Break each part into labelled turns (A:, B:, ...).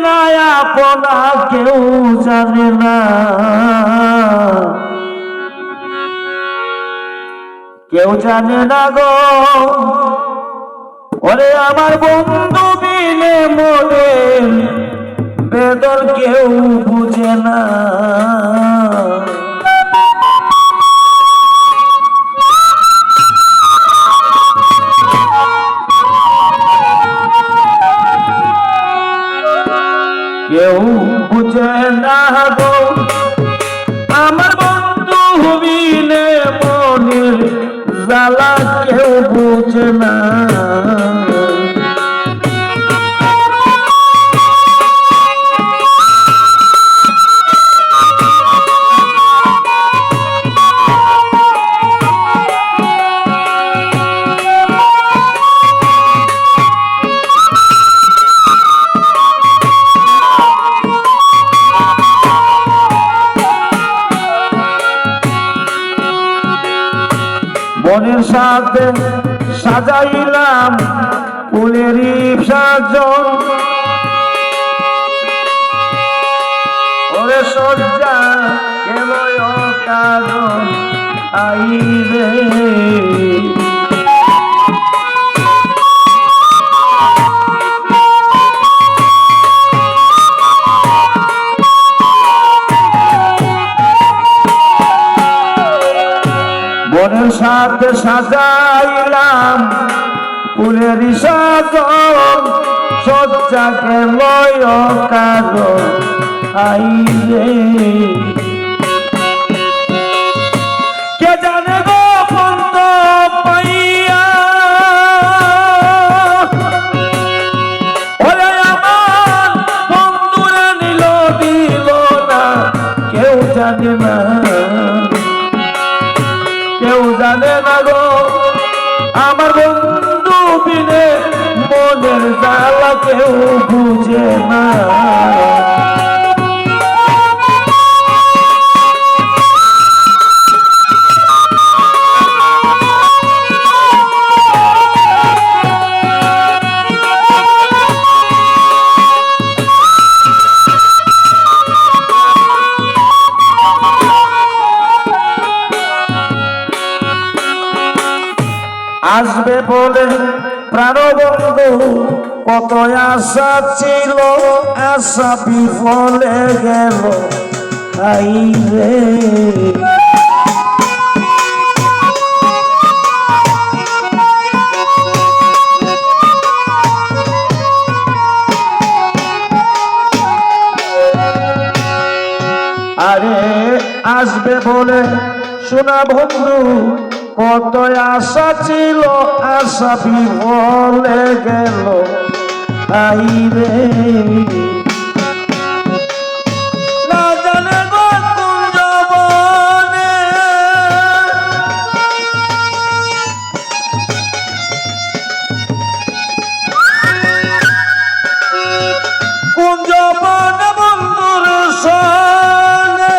A: না আপনা কেউ জানে না। কেউ জানে না গো। ওরে আমার বন্ধু মিলে মনে বেদর কেউ বুঝে না। বুঝে না গো আমার বন্ধু বিনে মনের জ্বালা কেউ বুঝে না। সাথে সাজাইলাম ফুলের সাজন ওরে সজ্জা কেন কারণ মনের সাথে সাজাইলাম ফুলের সাজন সজ্জাকে লয় কারণ আই রে কে জানে গো পন্ত পাইয়া? ওরে আমার বন্ধুরে নিল দিল না, কেউ জানে না। কেউ বুঝে না আসবে বলে প্রাণবন্ধু কত আশা ছিল, আশা বিফলে গেল। আই রে। আরে আসবে বলে শোনা বন্ধু, কত আশা ছিল, আশা বিফলে গেল। আই রে না জানে গো কোন জবানে। কোন জবানে বন্ধুর সনে।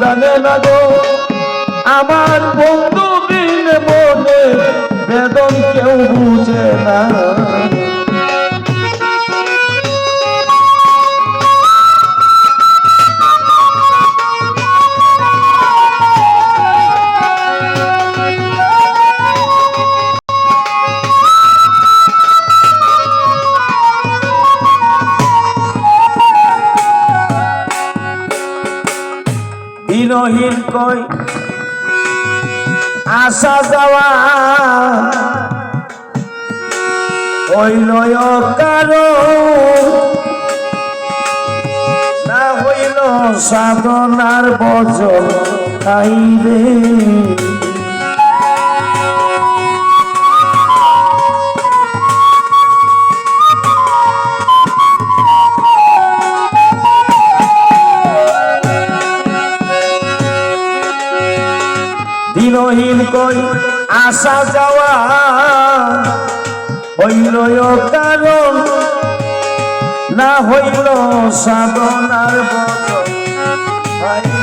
A: জানে না গো আমার বন্ধু বিন মনে বেদন কেউ বুঝে না। কই? আসা যাওয়া। হইল কারও না হইল সাধনার বজন রে। দিনহীন কই আসা যাওয়া? হইল কারণ না হইল সাধনার বদল